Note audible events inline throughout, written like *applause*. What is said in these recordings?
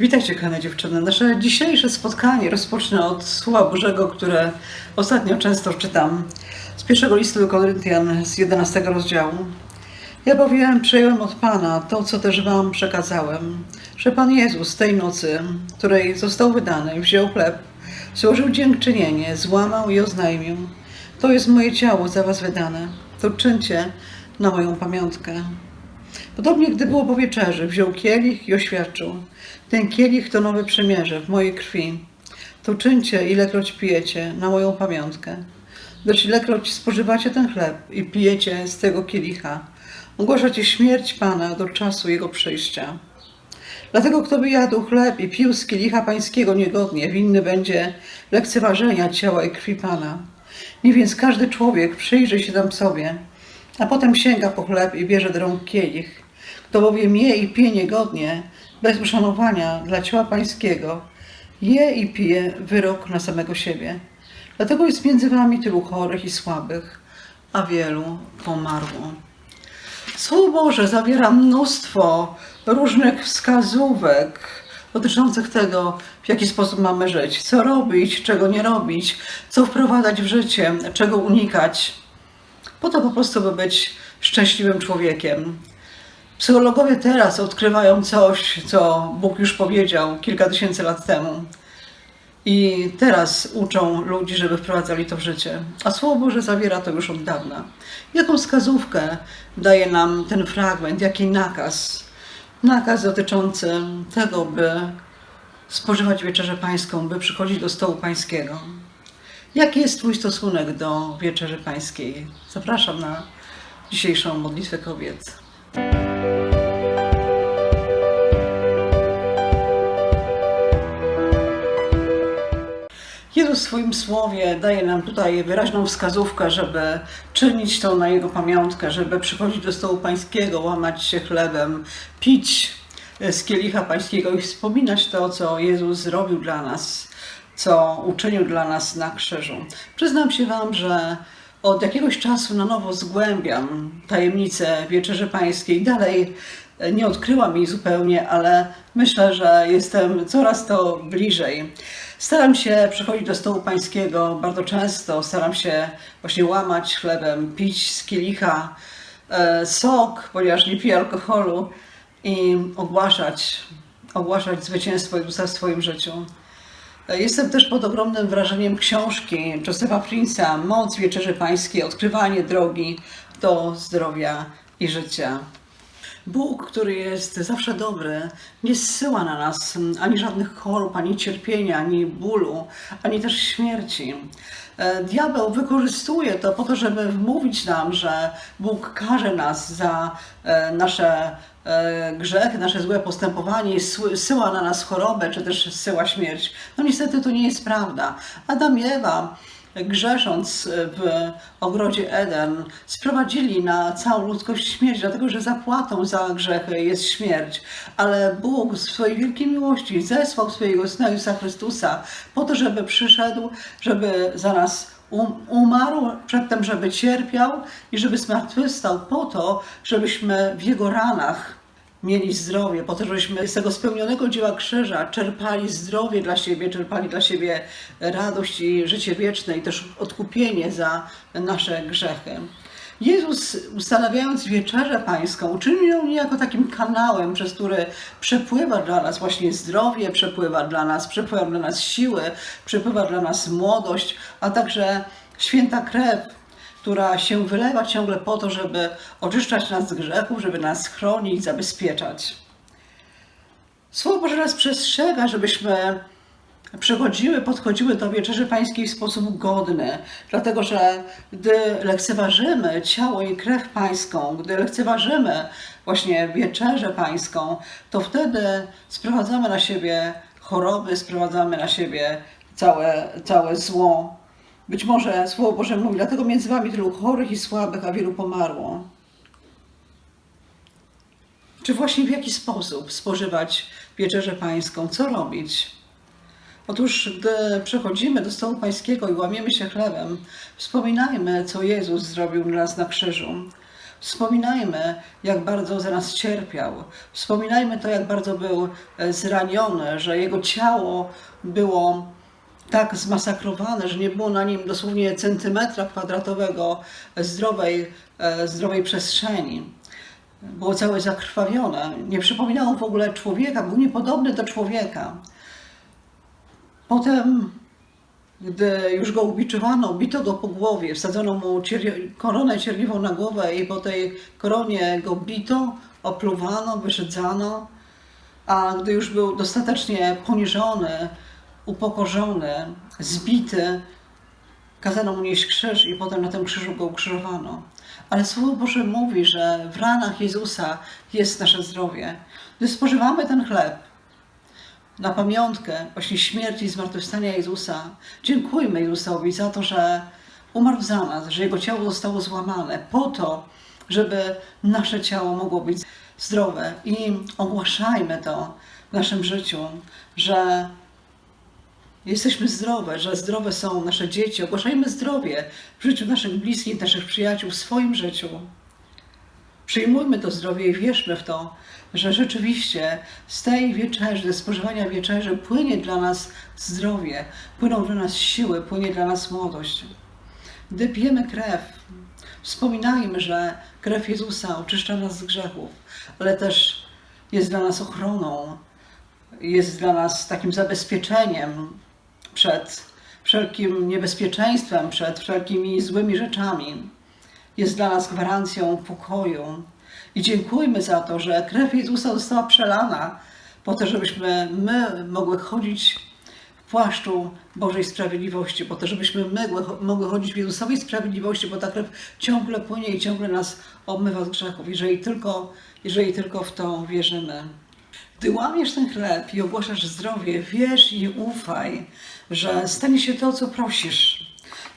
Witajcie, kochane dziewczyny. Nasze dzisiejsze spotkanie rozpocznę od Słowa Bożego, które ostatnio często czytam z pierwszego listu do Koryntian z 11 rozdziału. Ja bowiem przejąłem od Pana to, co też Wam przekazałem, że Pan Jezus tej nocy, której został wydany, wziął chleb, złożył dziękczynienie, złamał i oznajmił. To jest moje ciało za Was wydane. To czyńcie na moją pamiątkę. Podobnie, gdy było po wieczerzy, wziął kielich i oświadczył. Ten kielich to nowe przymierze w mojej krwi. To czyńcie, ilekroć pijecie, na moją pamiątkę. Lecz ilekroć spożywacie ten chleb i pijecie z tego kielicha, ogłaszacie śmierć Pana do czasu Jego przyjścia. Dlatego kto by jadł chleb i pił z kielicha pańskiego niegodnie, winny będzie lekceważenia ciała i krwi Pana. Nie więc każdy człowiek przyjrzy się tam sobie, a potem sięga po chleb i bierze do rąk kielich. Kto bowiem je i pije niegodnie, bez uszanowania dla ciała pańskiego, je i pije wyrok na samego siebie. Dlatego jest między wami tylu chorych i słabych, a wielu pomarło. Słowo Boże zawiera mnóstwo różnych wskazówek dotyczących tego, w jaki sposób mamy żyć, co robić, czego nie robić, co wprowadzać w życie, czego unikać, po to po prostu, by być szczęśliwym człowiekiem. Psychologowie teraz odkrywają coś, co Bóg już powiedział kilka tysięcy lat temu. I teraz uczą ludzi, żeby wprowadzali to w życie. A Słowo Boże zawiera to już od dawna. Jaką wskazówkę daje nam ten fragment, jaki nakaz? Nakaz dotyczący tego, by spożywać wieczerzę pańską, by przychodzić do stołu pańskiego. Jaki jest Twój stosunek do wieczerzy pańskiej? Zapraszam na dzisiejszą modlitwę kobiet. Jezus w swoim słowie daje nam tutaj wyraźną wskazówkę, żeby czynić to na Jego pamiątkę, żeby przychodzić do stołu pańskiego, łamać się chlebem, pić z kielicha pańskiego i wspominać to, co Jezus zrobił dla nas, co uczynił dla nas na krzyżu. Przyznam się Wam, że od jakiegoś czasu na nowo zgłębiam tajemnicę Wieczerzy Pańskiej. Dalej nie odkryłam jej zupełnie, ale myślę, że jestem coraz to bliżej. Staram się przychodzić do stołu pańskiego bardzo często, staram się właśnie łamać chlebem, pić z kielicha e, sok, ponieważ nie piję alkoholu i ogłaszać, ogłaszać zwycięstwo Jezusa w swoim życiu. E, Jestem też pod ogromnym wrażeniem książki Josepha Prince'a Moc Wieczerzy Pańskiej, odkrywanie drogi do zdrowia i życia. Bóg, który jest zawsze dobry, nie zsyła na nas ani żadnych chorób, ani cierpienia, ani bólu, ani też śmierci. E, Diabeł wykorzystuje to po to, żeby wmówić nam, że Bóg karze nas za e, nasze e, grzechy, nasze złe postępowanie, syła na nas chorobę, czy też syła śmierć. No niestety to nie jest prawda. Adam i Ewa grzesząc w ogrodzie Eden, sprowadzili na całą ludzkość śmierć, dlatego że zapłatą za grzechy jest śmierć. Ale Bóg w swojej wielkiej miłości zesłał swojego Syna Jezusa Chrystusa po to, żeby przyszedł, żeby za nas um- umarł, przedtem, żeby cierpiał i żeby zmartwychwstał po to, żebyśmy w Jego ranach mieli zdrowie, po to, żebyśmy z tego spełnionego dzieła krzyża czerpali zdrowie dla siebie, czerpali dla siebie radość i życie wieczne i też odkupienie za nasze grzechy. Jezus, ustanawiając wieczerzę pańską, uczynił ją niejako takim kanałem, przez który przepływa dla nas właśnie zdrowie, przepływa dla nas, przepływa dla nas siły, przepływa dla nas młodość, a także święta krew, która się wylewa ciągle po to, żeby oczyszczać nas z grzechów, żeby nas chronić, zabezpieczać. Słowo Boże nas przestrzega, żebyśmy przychodziły, podchodziły do wieczerzy pańskiej w sposób godny, dlatego że gdy lekceważymy ciało i krew pańską, gdy lekceważymy właśnie wieczerzę pańską, to wtedy sprowadzamy na siebie choroby, sprowadzamy na siebie całe, całe zło. Być może Słowo Boże mówi, dlatego między wami tylu chorych i słabych, a wielu pomarło. Czy właśnie w jaki sposób spożywać wieczerzę pańską? Co robić? Otóż, gdy przechodzimy do stołu pańskiego i łamiemy się chlebem, wspominajmy, co Jezus zrobił dla nas na krzyżu. Wspominajmy, jak bardzo za nas cierpiał. Wspominajmy to, jak bardzo był e, zraniony, że jego ciało było tak zmasakrowane, że nie było na nim dosłownie centymetra kwadratowego zdrowej, e, zdrowej przestrzeni. Było całe zakrwawione. Nie przypominało w ogóle człowieka, był niepodobny do człowieka. Potem, gdy już go ubiczowano, bito go po głowie, wsadzono mu koronę cierliwą na głowę i po tej koronie go bito, opluwano, wyszydzano, a gdy już był dostatecznie poniżony, upokorzony, zbity, kazano mu nieść krzyż i potem na tym krzyżu go ukrzyżowano. Ale Słowo Boże mówi, że w ranach Jezusa jest nasze zdrowie. Gdy spożywamy ten chleb, na pamiątkę właśnie śmierci i zmartwychwstania Jezusa. Dziękujmy Jezusowi za to, że umarł za nas, że Jego ciało zostało złamane po to, żeby nasze ciało mogło być zdrowe. I ogłaszajmy to w naszym życiu, że jesteśmy zdrowe, że zdrowe są nasze dzieci. Ogłaszajmy zdrowie w życiu naszych bliskich, naszych przyjaciół, w swoim życiu. Przyjmujmy to zdrowie i wierzmy w to, że rzeczywiście z tej wieczerzy, ze spożywania wieczerzy płynie dla nas zdrowie, płyną dla nas siły, płynie dla nas młodość. Gdy pijemy krew, wspominajmy, że krew Jezusa oczyszcza nas z grzechów, ale też jest dla nas ochroną, jest dla nas takim zabezpieczeniem przed wszelkim niebezpieczeństwem, przed wszelkimi złymi rzeczami jest dla nas gwarancją pokoju. I dziękujmy za to, że krew Jezusa została przelana po to, żebyśmy my mogły chodzić w płaszczu Bożej Sprawiedliwości, po to, żebyśmy my mogły chodzić w Jezusowej Sprawiedliwości, bo ta krew ciągle płynie i ciągle nas obmywa z grzechów, jeżeli tylko, jeżeli tylko w to wierzymy. Gdy łamiesz ten chleb i ogłaszasz zdrowie, wierz i ufaj, że stanie się to, co prosisz.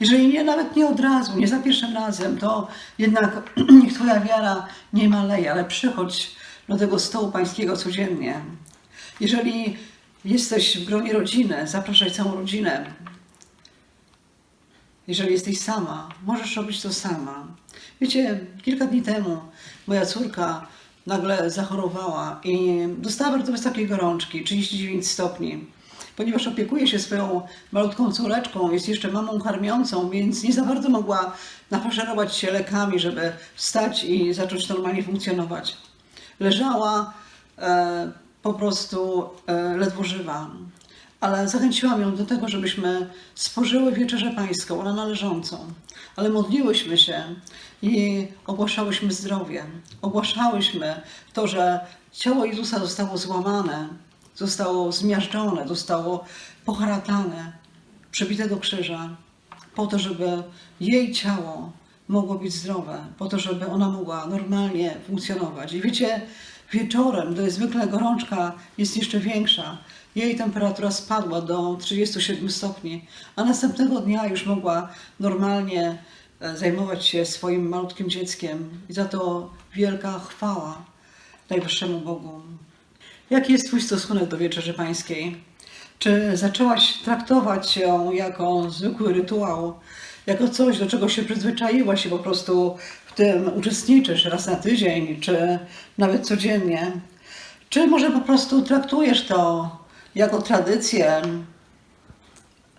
Jeżeli nie, nawet nie od razu, nie za pierwszym razem, to jednak *clears throat* niech Twoja wiara nie maleje, ale przychodź do tego stołu pańskiego codziennie. Jeżeli jesteś w gronie rodziny, zapraszaj całą rodzinę. Jeżeli jesteś sama, możesz robić to sama. Wiecie, kilka dni temu moja córka nagle zachorowała i dostała bardzo wysokiej gorączki, 39 stopni ponieważ opiekuje się swoją malutką córeczką, jest jeszcze mamą karmiącą, więc nie za bardzo mogła nafaszerować się lekami, żeby wstać i zacząć normalnie funkcjonować. Leżała e, po prostu e, ledwo żywa, ale zachęciłam ją do tego, żebyśmy spożyły wieczerzę pańską, ona należącą. Ale modliłyśmy się i ogłaszałyśmy zdrowie. Ogłaszałyśmy to, że ciało Jezusa zostało złamane, zostało zmiażdżone, zostało poharatane, przebite do krzyża, po to, żeby jej ciało mogło być zdrowe, po to, żeby ona mogła normalnie funkcjonować. I wiecie, wieczorem, gdy zwykle gorączka jest jeszcze większa, jej temperatura spadła do 37 stopni, a następnego dnia już mogła normalnie e, zajmować się swoim malutkim dzieckiem. I za to wielka chwała Najwyższemu Bogu. Jaki jest Twój stosunek do Wieczerzy Pańskiej? Czy zaczęłaś traktować ją jako zwykły rytuał, jako coś, do czego się przyzwyczaiłaś i po prostu tym uczestniczysz raz na tydzień, czy nawet codziennie? Czy może po prostu traktujesz to jako tradycję,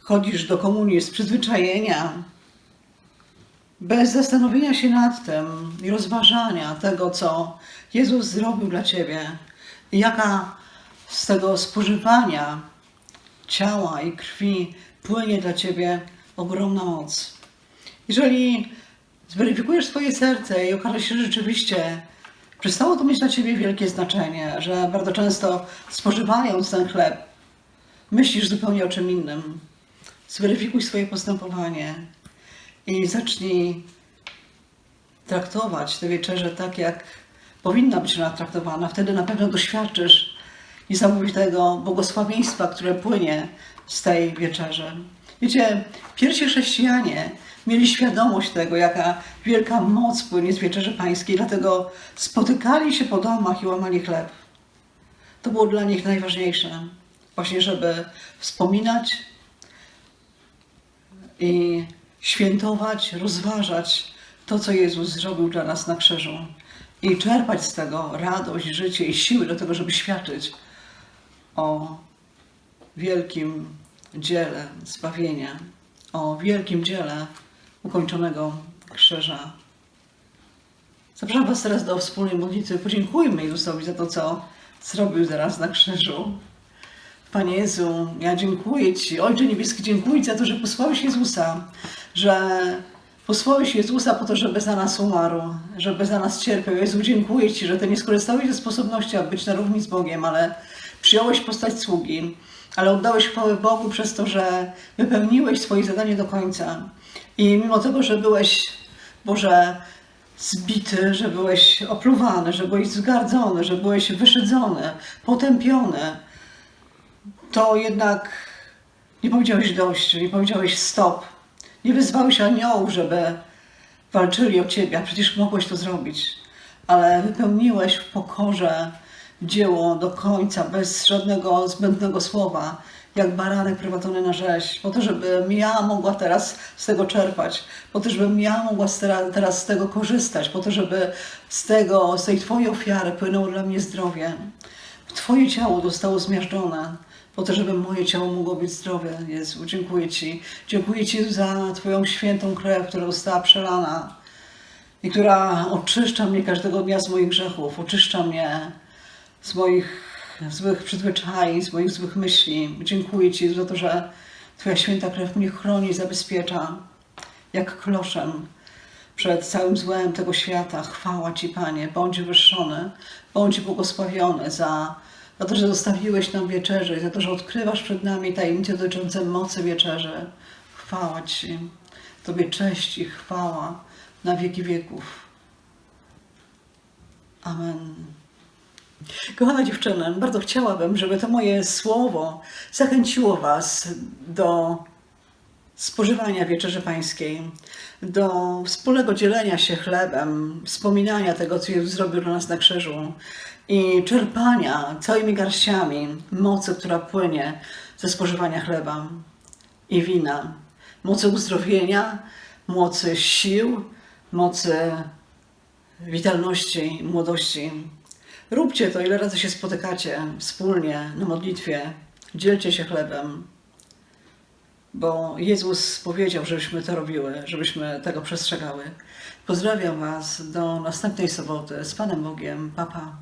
chodzisz do komunii z przyzwyczajenia, bez zastanowienia się nad tym i rozważania tego, co Jezus zrobił dla Ciebie, i jaka z tego spożywania ciała i krwi płynie dla Ciebie ogromna moc. Jeżeli zweryfikujesz swoje serce i okaże się, że rzeczywiście przestało to mieć dla Ciebie wielkie znaczenie, że bardzo często spożywając ten chleb, myślisz zupełnie o czym innym, zweryfikuj swoje postępowanie i zacznij traktować tę wieczerzę tak, jak powinna być ona traktowana. Wtedy na pewno doświadczysz niesamowitego błogosławieństwa, które płynie z tej wieczerzy. Wiecie, pierwsi chrześcijanie mieli świadomość tego, jaka wielka moc płynie z wieczerzy pańskiej, dlatego spotykali się po domach i łamali chleb. To było dla nich najważniejsze, właśnie żeby wspominać i świętować, rozważać to, co Jezus zrobił dla nas na krzyżu i czerpać z tego radość, życie i siły do tego, żeby świadczyć o wielkim dziele zbawienia, o wielkim dziele ukończonego krzyża. Zapraszam Was teraz do wspólnej modlitwy. Podziękujmy Jezusowi za to, co zrobił zaraz na krzyżu. Panie Jezu, ja dziękuję Ci, Ojcze Niebieski, dziękuję Ci za to, że posłałeś Jezusa, że posłałeś Jezusa po to, żeby za nas umarł, żeby za nas cierpiał. Jezu, dziękuję Ci, że Ty nie skorzystałeś ze sposobności, aby być na równi z Bogiem, ale przyjąłeś postać sługi, ale oddałeś chwałę Bogu przez to, że wypełniłeś swoje zadanie do końca. I mimo tego, że byłeś, Boże, zbity, że byłeś opluwany, że byłeś zgardzony, że byłeś wyszydzony, potępiony, to jednak nie powiedziałeś dość, nie powiedziałeś stop. Nie wyzwałeś aniołów, żeby walczyli o ciebie, a przecież mogłeś to zrobić. Ale wypełniłeś w pokorze dzieło do końca, bez żadnego zbędnego słowa, jak baranek prowadzony na rzeź, po to, żebym ja mogła teraz z tego czerpać, po to, żebym ja mogła teraz z tego korzystać, po to, żeby z tego, z tej Twojej ofiary płynęło dla mnie zdrowie. Twoje ciało zostało zmiażdżone, po to, żeby moje ciało mogło być zdrowe. Jezu, dziękuję Ci. Dziękuję Ci za Twoją świętą krew, która została przelana i która oczyszcza mnie każdego dnia z moich grzechów, oczyszcza mnie z moich złych przyzwyczajeń, z moich złych myśli. Dziękuję Ci za to, że Twoja święta krew mnie chroni zabezpiecza jak kloszem przed całym złem tego świata. Chwała Ci, Panie. Bądź wywyższony, bądź błogosławiony za, za to, że zostawiłeś nam wieczerzę i za to, że odkrywasz przed nami tajemnice dotyczące mocy wieczerzy. Chwała Ci. Tobie cześć i chwała na wieki wieków. Amen. Kochana dziewczyny, bardzo chciałabym, żeby to moje słowo zachęciło Was do spożywania wieczerzy pańskiej, do wspólnego dzielenia się chlebem, wspominania tego, co Jezus zrobił dla nas na krzyżu i czerpania całymi garściami mocy, która płynie ze spożywania chleba i wina. Mocy uzdrowienia, mocy sił, mocy witalności, młodości. Róbcie to, ile razy się spotykacie wspólnie na modlitwie. Dzielcie się chlebem, bo Jezus powiedział, żebyśmy to robiły, żebyśmy tego przestrzegały. Pozdrawiam Was do następnej soboty z Panem Bogiem. Papa. Pa.